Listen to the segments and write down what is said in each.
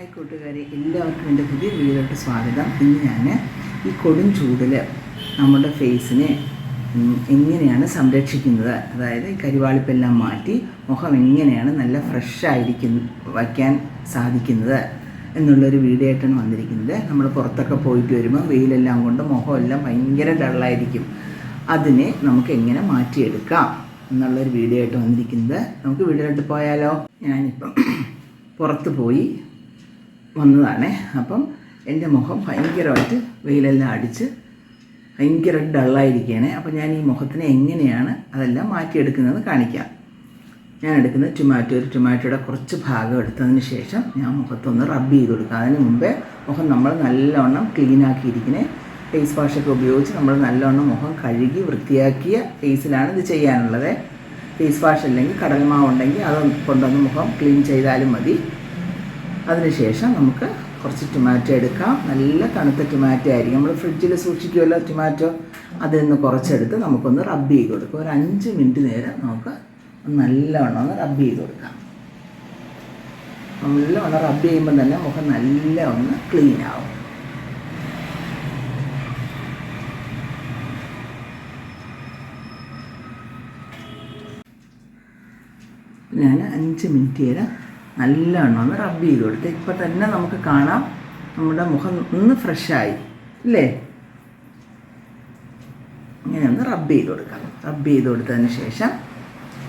Hi കൂട്ടുകാരെ എല്ലാവർക്കും എന്റെ പുതിയ വീഡിയോയിലോട്ട് സ്വാഗതം. ഇന്ന് ഞാൻ ഈ കൊടും ചൂടിൽ നമ്മുടെ ഫേസിനെ എങ്ങനെയാണ് സംരക്ഷിക്കുന്നത് അതായത് ഈ കരിവാളിപ്പെല്ലാം മാറ്റി മുഖം എങ്ങനെയാണ് നല്ല ഫ്രഷ് വയ്ക്കാൻ സാധിക്കുന്നത് എന്നുള്ളൊരു വീഡിയോ ആയിട്ടാണ് വന്നിരിക്കുന്നത്. നമ്മൾ പുറത്തൊക്കെ പോയിട്ട് വരുമ്പോൾ വെയിലെല്ലാം കൊണ്ട് മുഖമെല്ലാം ഭയങ്കര ഡള്ളായിരിക്കും. അതിനെ നമുക്ക് എങ്ങനെ മാറ്റിയെടുക്കാം എന്നുള്ളൊരു വീഡിയോ ആയിട്ട് വന്നിരിക്കുന്നത്. നമുക്ക് വീഡിയോയിലോട്ട് പോയാലോ? ഞാനിപ്പം പുറത്ത് പോയി വന്നതാണേ. അപ്പം എന്റെ മുഖം ഭയങ്കരമായിട്ട് വെയിലെല്ലാം അടിച്ച് ഭയങ്കര ഡള്ളായിരിക്കുകയാണ് അപ്പം ഞാൻ ഈ മുഖത്തിനെ എങ്ങനെയാണ് അതെല്ലാം മാറ്റിയെടുക്കുന്നത് കാണിക്കാം. ഞാൻ എടുക്കുന്ന ടൊമാറ്റോ ഒരു ടൊമാറ്റോയുടെ കുറച്ച് ഭാഗം എടുത്തതിന് ശേഷം ഞാൻ മുഖത്തൊന്ന് റബ്ബ് ചെയ്ത് കൊടുക്കുക അതിന് മുമ്പേ മുഖം നമ്മൾ നല്ലവണ്ണം ക്ലീൻ ആക്കിയിരിക്കണേ. ഫേസ് വാഷൊക്കെ ഉപയോഗിച്ച് നമ്മൾ നല്ലവണ്ണം മുഖം കഴുകി വൃത്തിയാക്കിയ ഫേസിലാണ് ഇത് ചെയ്യാനുള്ളത്. ഫേസ് വാഷ് അല്ലെങ്കിൽ കടൽമാവ് ഉണ്ടെങ്കിൽ അത് കൊണ്ടുവന്ന് മുഖം ക്ലീൻ ചെയ്താലും മതി. അതിനുശേഷം നമുക്ക് കുറച്ച് ടൊമാറ്റോ എടുക്കാം. നല്ല തണുത്ത ടൊമാറ്റോ ആയിരിക്കും. നമ്മൾ ഫ്രിഡ്ജിൽ സൂക്ഷിക്കുമല്ലോ ടൊമാറ്റോ അതിൽ നിന്ന് കുറച്ചെടുത്ത് നമുക്കൊന്ന് റബ്ബ് ചെയ്ത് കൊടുക്കാം. ഒരു അഞ്ച് മിനിറ്റ് നേരം നമുക്ക് നല്ലവണ്ണം ഒന്ന് റബ്ബ് ചെയ്ത് കൊടുക്കാം. നല്ലവണ്ണം റബ്ബ് ചെയ്യുമ്പോൾ തന്നെ മുഖം നല്ല ഒന്ന് ക്ലീൻ ആവും. ഞാൻ അഞ്ച് മിനിറ്റ് നേരം നല്ലവണ്ണം ഒന്ന് റബ്ബ് ചെയ്ത് കൊടുത്ത് ഇപ്പം തന്നെ നമുക്ക് കാണാം നമ്മുടെ മുഖം ഒന്ന് ഫ്രഷായി ഇല്ലേ? ഇങ്ങനെ ഒന്ന് റബ്ബ് ചെയ്ത് കൊടുക്കാം. റബ്ബ് ചെയ്ത് കൊടുത്തതിന് ശേഷം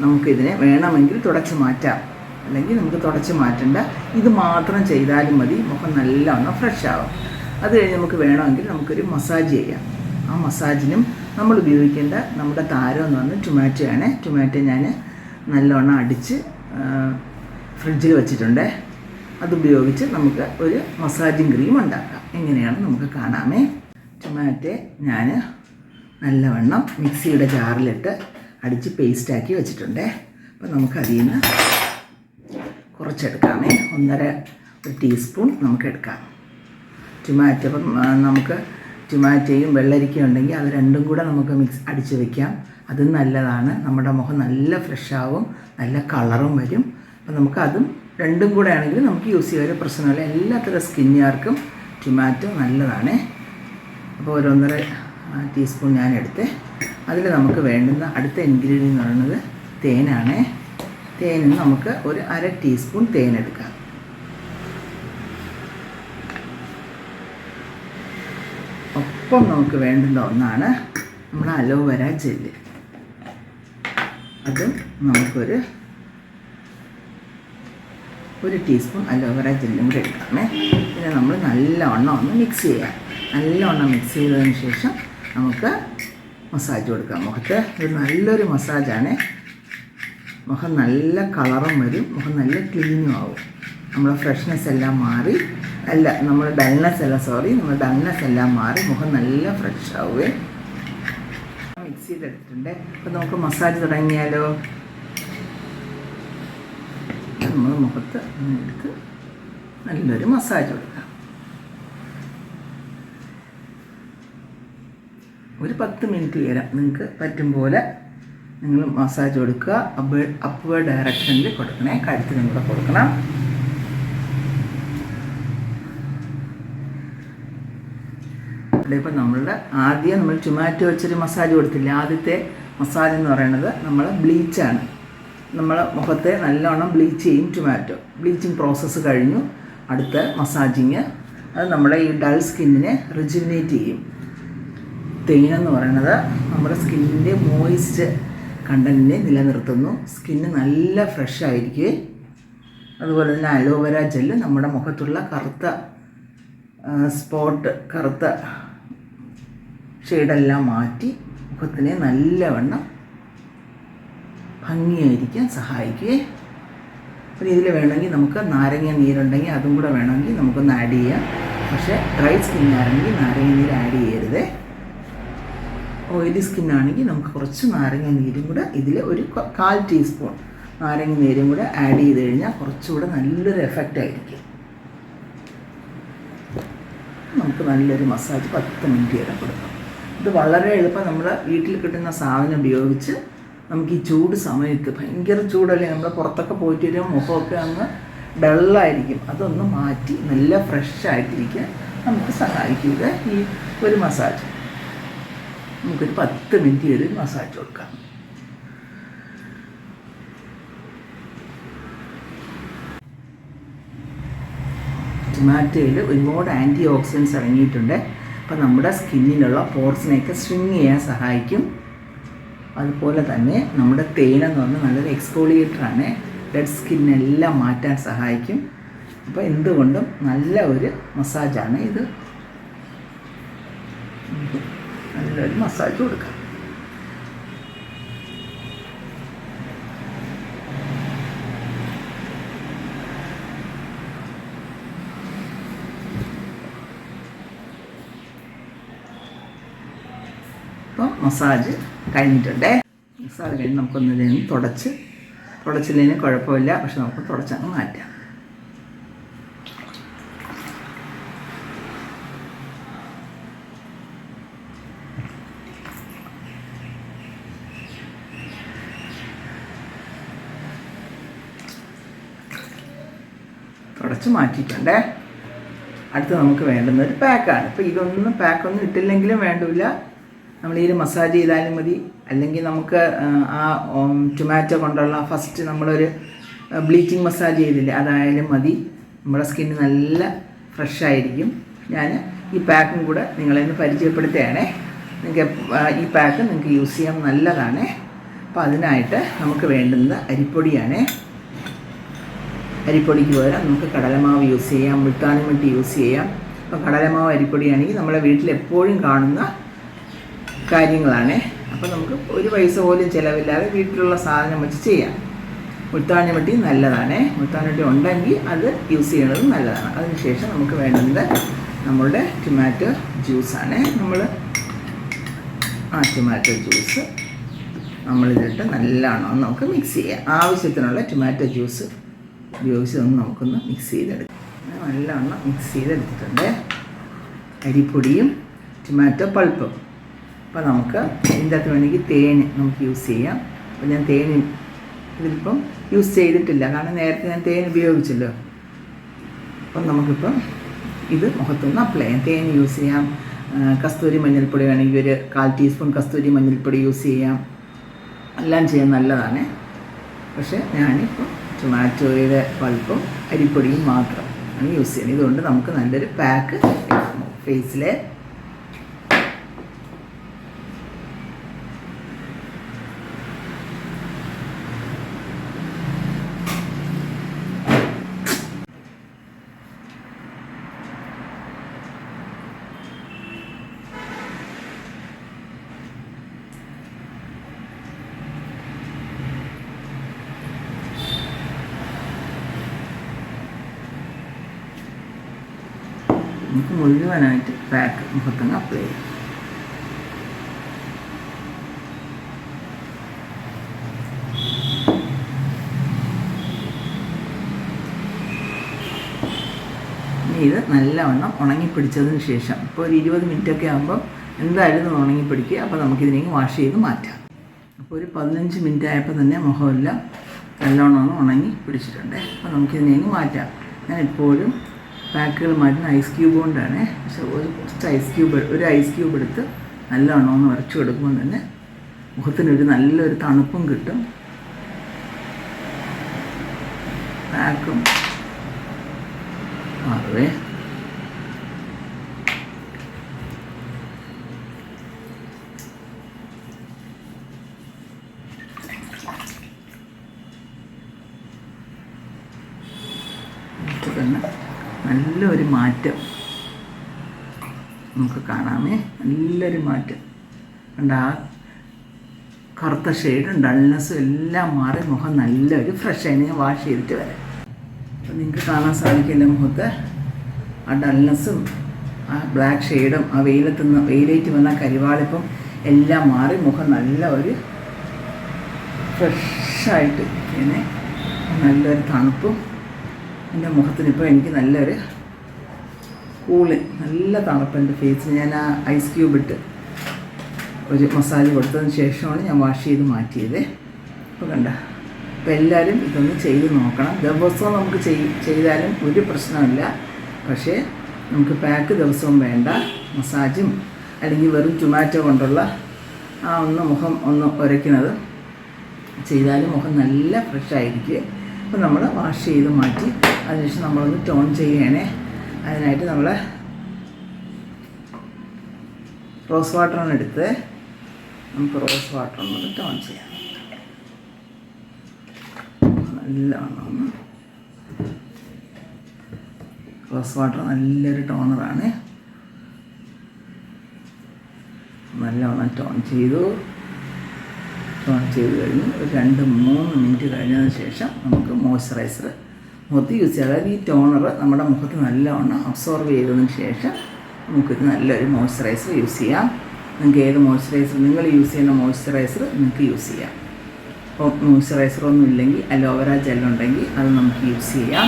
നമുക്കിതിനെ വേണമെങ്കിൽ തുടച്ച് മാറ്റാം. അല്ലെങ്കിൽ നമുക്ക് തുടച്ച് മാറ്റേണ്ട. ഇത് മാത്രം ചെയ്താലും മതി. മുഖം നല്ലവണ്ണം ഫ്രഷ് ആവും. അത് കഴിഞ്ഞ് നമുക്ക് വേണമെങ്കിൽ നമുക്കൊരു മസാജ് ചെയ്യാം. ആ മസാജിനും നമ്മൾ ഉപയോഗിക്കേണ്ട നമ്മുടെ താരം എന്ന് പറഞ്ഞാൽ ടൊമാറ്റോ ആണ്. ടൊമാറ്റോ ഞാൻ നല്ലവണ്ണം അടിച്ച് ഫ്രിഡ്ജിൽ വെച്ചിട്ടുണ്ട്. അതുപയോഗിച്ച് നമുക്ക് ഒരു മസാജിങ് ക്രീം ഉണ്ടാക്കാം. എങ്ങനെയാണ് നമുക്ക് കാണാമേ? ടൊമാറ്റോ ഞാൻ നല്ലവണ്ണം മിക്സിയുടെ ജാറിലിട്ട് അടിച്ച് പേസ്റ്റാക്കി വെച്ചിട്ടുണ്ട്. അപ്പോൾ നമുക്ക് അതിൽ നിന്ന് കുറച്ചെടുക്കാമേ. ഒന്നര ഒരു ടീസ്പൂൺ നമുക്ക് എടുക്കാം ടൊമാറ്റോ നമുക്ക് ടൊമാറ്റോയും വെള്ളരിക്കയും ഉണ്ടെങ്കിൽ അത് രണ്ടും കൂടെ നമുക്ക് മിക്സ് അടിച്ച് വെക്കാം. അതും നല്ലതാണ്. നമ്മുടെ മുഖം നല്ല ഫ്രഷാവും നല്ല കളറും വരും. അപ്പം നമുക്ക് അതും രണ്ടും കൂടെ ആണെങ്കിൽ നമുക്ക് യൂസ് ചെയ്യാൻ ഒരു പ്രശ്നമില്ല എല്ലാത്തരം സ്കിന്നുകാർക്കും ടൊമാറ്റോ നല്ലതാണ്. അപ്പോൾ ഒരു ഒന്നര ടീസ്പൂൺ ഞാൻ എടുത്ത് അതിൽ നമുക്ക് വേണ്ടുന്ന അടുത്ത ഇൻഗ്രീഡിയന്റ് എന്ന് പറയുന്നത് തേനാണ്. തേനിൽ നമുക്ക് ഒരു അര ടീസ്പൂൺ തേൻ എടുക്കാം. ഒപ്പം നമുക്ക് വേണ്ടുന്ന ഒന്നാണ് നമ്മുടെ അലോവേര ജെല്ല്. അതും നമുക്കൊരു ഒരു ടീസ്പൂൺ അലോവേറ ജെല്ലും കൂടെ എടുക്കാമേ. പിന്നെ നമ്മൾ നല്ലവണ്ണം ഒന്ന് മിക്സ് ചെയ്യാം നല്ലവണ്ണം മിക്സ് ചെയ്തതിന് ശേഷം നമുക്ക് മസാജ് കൊടുക്കാം. മുഖത്ത് ഒരു നല്ലൊരു മസാജാണ് മുഖം നല്ല കളറും വരും. മുഖം നല്ല ക്ലീനും ആവും. നമ്മുടെ ഫ്രഷ്നെസ് എല്ലാം മാറി. അല്ല നമ്മൾ ഡൾനെസ് അല്ല സോറി നമ്മൾ ഡൾനെസ് എല്ലാം മാറി മുഖം നല്ല ഫ്രഷ് ആവുകയും മിക്സ് ചെയ്തെടുത്തിട്ടുണ്ട്. അപ്പോൾ നമുക്ക് മസാജ് തുടങ്ങിയാലോ? നമ്മൾ മുഖത്ത് എടുത്ത് നല്ലൊരു മസാജ് കൊടുക്കാം. ഒരു പത്ത് മിനിറ്റ് വരാം നിങ്ങൾക്ക് പറ്റും പോലെ നിങ്ങൾ മസാജ് കൊടുക്കുക. അപ്പ് അപ്വേർഡ് ഡയറക്ഷനിൽ കൊടുക്കണേ. കഴുത്തിനും കൂടെ കൊടുക്കണം. ഇപ്പം നമ്മളുടെ ആദ്യം നമ്മൾ ടൊമാറ്റോ വെച്ചൊരു മസാജ് കൊടുത്തില്ല? ആദ്യത്തെ മസാജ് എന്ന് പറയുന്നത് നമ്മൾ ബ്ലീച്ചാണ് നമ്മൾ മുഖത്തെ നല്ലവണ്ണം ബ്ലീച്ച് ചെയ്യും ടൊമാറ്റോ ബ്ലീച്ചിങ് പ്രോസസ്സ് കഴിഞ്ഞു. അടുത്ത മസാജിങ് അത് നമ്മുടെ ഈ ഡൾ സ്കിന്നിനെ റിജുവിനേറ്റ് ചെയ്യും. എന്ന് പറയുന്നത് നമ്മുടെ സ്കിന്നിന്റെ മോയിസ്റ്റ് കണ്ടന്റിനെ നിലനിർത്തുന്നു. സ്കിന്ന് നല്ല ഫ്രഷ് ആയിരിക്കും അതുപോലെ തന്നെ അലോവേര ജെല്ല് നമ്മുടെ മുഖത്തുള്ള കറുത്ത സ്പോട്ട് കറുത്ത ഷെയ്ഡെല്ലാം മാറ്റി മുഖത്തിനെ നല്ലവണ്ണം ഭംഗിയായിരിക്കാൻ സഹായിക്കുകയെ പിന്നെ ഇതിൽ വേണമെങ്കിൽ നമുക്ക് നാരങ്ങ നീരുണ്ടെങ്കിൽ അതും കൂടെ വേണമെങ്കിൽ നമുക്കൊന്ന് ആഡ് ചെയ്യാം. പക്ഷേ ഡ്രൈ സ്കിന്നാണെങ്കിൽ നാരങ്ങ നീര് ആഡ് ചെയ്യരുത്. ഓയിലി സ്കിന്നാണെങ്കിൽ നമുക്ക് കുറച്ച് നാരങ്ങ നീരും കൂടെ ഇതിൽ ഒരു കാൽ ടീസ്പൂൺ നാരങ്ങ നീരും കൂടെ ആഡ് ചെയ്ത് കഴിഞ്ഞാൽ കുറച്ചുകൂടെ നല്ലൊരു എഫക്റ്റ് ആയിരിക്കും. നമുക്ക് നല്ലൊരു മസാജ് പത്ത് മിനിറ്റ് വരെ കൊടുക്കാം. ഇത് വളരെ എളുപ്പം നമ്മൾ വീട്ടിൽ കിട്ടുന്ന സാധനം ഉപയോഗിച്ച് നമുക്ക് ഈ ചൂട് സമയത്ത് ഭയങ്കര ചൂടല്ലേ? നമ്മൾ പുറത്തൊക്കെ പോയിട്ട് വരുമ്പോൾ മുഖമൊക്കെ അങ്ങ് ഡള്ളായിരിക്കും. അതൊന്ന് മാറ്റി നല്ല ഫ്രഷ് ആയിട്ടിരിക്കാൻ നമുക്ക് സഹായിക്കുക. ഈ ഒരു മസാജ് നമുക്കൊരു പത്ത് മിനിറ്റ് ഒരു മസാജ് കൊടുക്കാം. ടൊമാറ്റോയിൽ ഒരുപാട് ആന്റി ഓക്സിഡൻസ് അടങ്ങിയിട്ടുണ്ട് അപ്പോൾ നമ്മുടെ സ്കിന്നിലുള്ള പോർസിനെയൊക്കെ സ്ട്രിങ് ചെയ്യാൻ സഹായിക്കും. അതുപോലെ തന്നെ നമ്മുടെ തേനെന്ന് പറഞ്ഞാൽ നല്ലൊരു എക്സ്പോളിയേറ്ററാണ് ഡെഡ് സ്കിന്നെല്ലാം മാറ്റാൻ സഹായിക്കും. അപ്പോൾ എന്തുകൊണ്ടും നല്ല ഒരു മസാജാണ് ഇത്. നല്ലൊരു മസാജ് കൊടുക്കാം. അപ്പോൾ മസാജ് കഴിഞ്ഞിട്ടുണ്ട്. അത് കഴിഞ്ഞ് നമുക്കൊന്ന് ഇതിൽ നിന്ന് തുടച്ച്. തുടച്ചില്ലെങ്കിൽ കുഴപ്പമില്ല. പക്ഷെ നമുക്ക് തുടച്ചങ്ങ് മാറ്റാം. തുടച്ച് മാറ്റിയിട്ടുണ്ടേ. അടുത്ത് നമുക്ക് വേണ്ടുന്ന ഒരു പാക്കാണ്. ഇപ്പം ഇതൊന്നും പാക്കൊന്നും ഇട്ടില്ലെങ്കിലും വേണ്ടില്ല. നമ്മൾ ഇതിൽ മസാജ് ചെയ്താലും മതി. അല്ലെങ്കിൽ നമുക്ക് ആ, ടൊമാറ്റോ കൊണ്ടുള്ള ഫസ്റ്റ് നമ്മളൊരു ബ്ലീച്ചിങ് മസാജ് ചെയ്തില്ലേ അതായാലും മതി. നമ്മുടെ സ്കിന്ന് നല്ല ഫ്രഷ് ആയിരിക്കും. ഞാൻ ഈ പാക്കും കൂടെ നിങ്ങളെ ഒന്ന് പരിചയപ്പെടുത്തുകയാണേ. നിങ്ങൾക്ക് ഈ പാക്ക് നിങ്ങൾക്ക് യൂസ് ചെയ്യാൻ നല്ലതാണ്. അപ്പോൾ അതിനായിട്ട് നമുക്ക് വേണ്ടുന്നത് അരിപ്പൊടിയാണ്. അരിപ്പൊടിക്ക് പകരം നമുക്ക് കടലമാവ് യൂസ് ചെയ്യാം മുൾത്താനി മട്ടി യൂസ് ചെയ്യാം. അപ്പോൾ കടലമാവ് അരിപ്പൊടിയാണെങ്കിൽ നമ്മുടെ വീട്ടിൽ എപ്പോഴും കാണുന്ന കാര്യങ്ങളാണ്. അപ്പോൾ നമുക്ക് ഒരു പൈസ പോലും ചിലവില്ലാതെ വീട്ടിലുള്ള സാധനം വെച്ച് ചെയ്യാം. മുത്താണി വട്ടി നല്ലതാണ്. മുത്താണി വട്ടി ഉണ്ടെങ്കിൽ അത് യൂസ് ചെയ്യുന്നത് നല്ലതാണ്. അതിനുശേഷം നമുക്ക് വേണ്ടത് നമ്മളുടെ ടൊമാറ്റോ ജ്യൂസാണ് നമ്മൾ ആ ടൊമാറ്റോ ജ്യൂസ് നമ്മളിതിട്ട് നല്ലോണം നമുക്ക് മിക്സ് ചെയ്യാം. ആവശ്യത്തിനുള്ള ടൊമാറ്റോ ജ്യൂസ് ഉപയോഗിച്ച് ഒന്ന് നമുക്കൊന്ന് മിക്സ് ചെയ്തെടുക്കാം. നല്ലോണം മിക്സ് ചെയ്തെടുത്തിട്ടുണ്ട്. അരിപ്പൊടിയും ടൊമാറ്റോ പൾപ്പും അപ്പോൾ നമുക്ക് ഇതിന്റെ അകത്ത് വേണമെങ്കിൽ തേൻ നമുക്ക് യൂസ് ചെയ്യാം. അപ്പോൾ ഞാൻ തേൻ ഇതിലിപ്പം യൂസ് ചെയ്തിട്ടില്ല. കാരണം നേരത്തെ ഞാൻ തേൻ ഉപയോഗിച്ചല്ലോ. അപ്പം നമുക്കിപ്പം ഇത് മുഖത്തൊന്ന് അപ്ലൈ ചെയ്യാം. തേൻ യൂസ് ചെയ്യാം. കസ്തൂരി മഞ്ഞൾപ്പൊടി വേണമെങ്കിൽ ഒരു കാൽ ടീസ്പൂൺ കസ്തൂരി മഞ്ഞൾപ്പൊടി യൂസ് ചെയ്യാം. എല്ലാം ചെയ്യാൻ നല്ലതാണ്. പക്ഷേ ഞാനിപ്പോൾ ടൊമാറ്റോയുടെ പൾപ്പും അരിപ്പൊടിയും മാത്രം ആണ് യൂസ് ചെയ്യുന്നത്. ഇതുകൊണ്ട് നമുക്ക് നല്ലൊരു പാക്ക് ഫേസിലെ നമുക്ക് മുഴുവനായിട്ട് പാക്ക് മുഖത്തങ്ങ് അപ്ലൈ ചെയ്യാം. ഇത് നല്ലവണ്ണം ഉണങ്ങിപ്പിടിച്ചതിന് ശേഷം ഇപ്പോൾ ഒരു ഇരുപത് മിനിറ്റൊക്കെ ആകുമ്പോൾ എന്തായാലും ഉണങ്ങിപ്പിടിക്കുക അപ്പോൾ നമുക്കിതിനേക്ക് വാഷ് ചെയ്ത് മാറ്റാം. അപ്പോൾ ഒരു പതിനഞ്ച് മിനിറ്റ് ആയപ്പോൾ തന്നെ മുഖമെല്ലാം നല്ലോണം ഉണങ്ങി പിടിച്ചിട്ടുണ്ട്. അപ്പോൾ നമുക്കിതിനേക്ക് മാറ്റാം. ഞാൻ എപ്പോഴും പാക്കുകൾ മാറ്റുന്ന ഐസ് ക്യൂബ് കൊണ്ടാണ്. പക്ഷെ ഒരു കുറച്ച് ഐസ് ക്യൂബ് ഒരു ഐസ് ക്യൂബ് എടുത്ത് നല്ലവണ്ണം ഒന്ന് ഉരച്ചു കൊടുക്കുമ്പോൾ തന്നെ മുഖത്തിനൊരു നല്ലൊരു തണുപ്പും കിട്ടും. പാക്കും. മാറുവേ ഇപ്പോൾ തന്നെ നല്ലൊരു മാറ്റം നമുക്ക് കാണാമേ. നല്ലൊരു മാറ്റം. കണ്ട? ആ കറുത്ത ഷെയ്ഡും ഡൾനെസ്സും എല്ലാം മാറി മുഖം നല്ലൊരു ഫ്രഷ് ആയി ഞാൻ വാഷ് ചെയ്തിട്ട് വരാം. അപ്പം നിങ്ങൾക്ക് കാണാൻ സാധിക്കില്ല മുഖത്ത്? ആ ഡൾനെസ്സും ആ ബ്ലാക്ക് ഷെയ്ഡും ആ വെയിലത്ത് നിന്ന് വെയിലേറ്റ് വന്ന കരിവാളിപ്പം എല്ലാം മാറി മുഖം നല്ല ഒരു ഫ്രഷായിട്ട് ഇങ്ങനെ നല്ലൊരു തണുപ്പും. എന്റെ മുഖത്തിനിപ്പോൾ എനിക്ക് നല്ലൊരു കൂൾ നല്ല തണുപ്പ് എന്റെ ഫേസിൽ ഞാൻ ആ ഐസ് ക്യൂബ് ഇട്ട് ഒരു മസാല കൊടുത്തതിന് ശേഷമാണ് ഞാൻ വാഷ് ചെയ്ത് മാറ്റിയത്. അപ്പോൾ കണ്ട അപ്പോൾ എല്ലാവരും ഇതൊന്ന് ചെയ്ത് നോക്കണം. ദിവസവും നമുക്ക് ചെയ് ചെയ്താലും ഒരു പ്രശ്നമില്ല പക്ഷേ നമുക്ക് പാക്ക് ദിവസവും വേണ്ട. മസാജും അല്ലെങ്കിൽ വെറും ടൊമാറ്റോ കൊണ്ടുള്ള ആ ഒന്ന് മുഖം ഒന്ന് ഉരയ്ക്കുന്നത് ചെയ്താലും മുഖം നല്ല ഫ്രഷ് ആയിരിക്കും. അപ്പോൾ നമ്മൾ വാഷ് ചെയ്ത് മാറ്റി അതിനുശേഷം നമ്മളൊന്ന് ടോൺ ചെയ്യണേ. അതിനായിട്ട് നമ്മൾ റോസ് വാട്ടറാണ് എടുത്ത് നമുക്ക് റോസ് വാട്ടർ ഒന്ന് ടോൺ ചെയ്യാം. ഒന്ന് റോസ് വാട്ടർ നല്ലൊരു ടോണറാണ് നല്ലവണ്ണം ടോൺ ചെയ്തു. ടോൺ ചെയ്ത് കഴിഞ്ഞ് ഒരു രണ്ട് മൂന്ന് മിനിറ്റ് കഴിഞ്ഞതിന് ശേഷം നമുക്ക് മോയ്സ്ചറൈസർ മുഖത്ത് യൂസ് ചെയ്യാം. അതായത് ഈ ടോണർ നമ്മുടെ മുഖത്ത് നല്ലവണ്ണം അബ്സോർവ് ചെയ്തതിന് ശേഷം നമുക്കൊരു നല്ലൊരു മോയ്സ്ചറൈസർ യൂസ് ചെയ്യാം. നിങ്ങൾക്ക് ഏത് മോയ്സ്ചറൈസർ നിങ്ങൾ യൂസ് ചെയ്യുന്ന മോയ്സ്ചറൈസർ നിങ്ങൾക്ക് യൂസ് ചെയ്യാം. അപ്പോൾ മോയ്സ്ചറൈസർ ഒന്നും ഇല്ലെങ്കിൽ അലോവേര ജെല്ലുണ്ടെങ്കിൽ അത് നമുക്ക് യൂസ് ചെയ്യാം.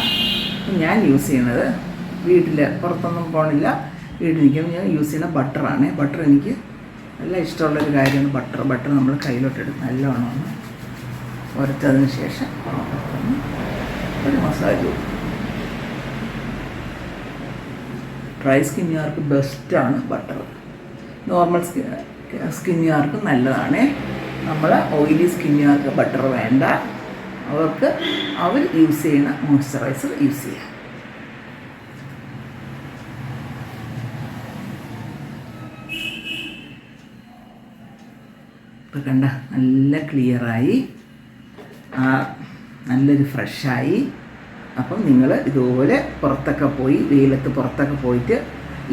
ഞാൻ യൂസ് ചെയ്യുന്നത് വീട്ടിൽ പുറത്തൊന്നും പോകണില്ല വീട്ടിൽ നിൽക്കുമ്പോൾ ഞാൻ യൂസ് ചെയ്യുന്ന ബട്ടറാണ് ബട്ടർ എനിക്ക് നല്ല ഇഷ്ടമുള്ളൊരു കാര്യമാണ് ബട്ടർ ബട്ടർ നമ്മൾ കയ്യിലോട്ടെടുത്ത് നല്ലവണ്ണം ഒന്ന് ഉരച്ചതിന് ശേഷം ഒരു മസാജ്. ഡ്രൈ സ്കിന്നുകാർക്ക് ബെസ്റ്റാണ് ബട്ടർ. നോർമൽ സ്കിൻ സ്കിന്നുകാർക്ക് നല്ലതാണ്. നമ്മൾ ഓയിലി സ്കിന്നുകാർക്ക് ബട്ടർ വേണ്ട. അവർക്ക് അവർ യൂസ് ചെയ്യുന്ന മോയ്സ്ചറൈസർ യൂസ് ചെയ്യാം. ഇപ്പം കണ്ട നല്ല ക്ലിയറായി. ആ നല്ലൊരു ഫ്രഷായി. അപ്പം നിങ്ങൾ ഇതുപോലെ പുറത്തൊക്കെ പോയി വെയിലത്ത് പുറത്തൊക്കെ പോയിട്ട്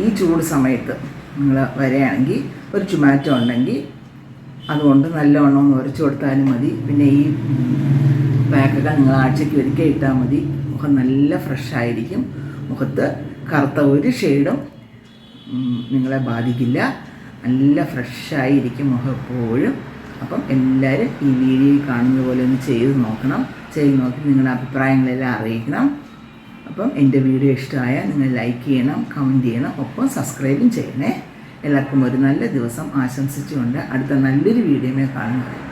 ഈ ചൂട് സമയത്ത് നിങ്ങൾ വരികയാണെങ്കിൽ ഒരു ചുമാറ്റോ ഉണ്ടെങ്കിൽ അതുകൊണ്ട് നല്ലവണ്ണം ഒന്ന് ഉരച്ചു കൊടുത്താലും മതി. പിന്നെ ഈ പാക്കൊക്കെ നിങ്ങൾ ആഴ്ചയ്ക്ക് ഒരിക്കൽ ഇട്ടാൽ മതി. മുഖം നല്ല ഫ്രഷായിരിക്കും. മുഖത്ത് കറുത്ത ഒരു ഷെയ്ഡും നിങ്ങളെ ബാധിക്കില്ല. നല്ല ഫ്രഷായിരിക്കും മുഖം എപ്പോഴും. അപ്പം എല്ലാവരും ഈ വീഡിയോയിൽ കാണുന്ന പോലെ ഒന്ന് ചെയ്ത് നോക്കണം. ചെയ്ത് നോക്കി നിങ്ങളുടെ അഭിപ്രായങ്ങളെല്ലാം അറിയിക്കണം. അപ്പം എന്റെ വീഡിയോ ഇഷ്ടമായാൽ നിങ്ങൾ ലൈക്ക് ചെയ്യണം കമന്റ് ചെയ്യണം ഒപ്പം സബ്സ്ക്രൈബും ചെയ്യണേ. എല്ലാവർക്കും ഒരു നല്ല ദിവസം ആശംസിച്ചുകൊണ്ട് അടുത്ത നല്ലൊരു വീഡിയോമേ കാണുന്നത്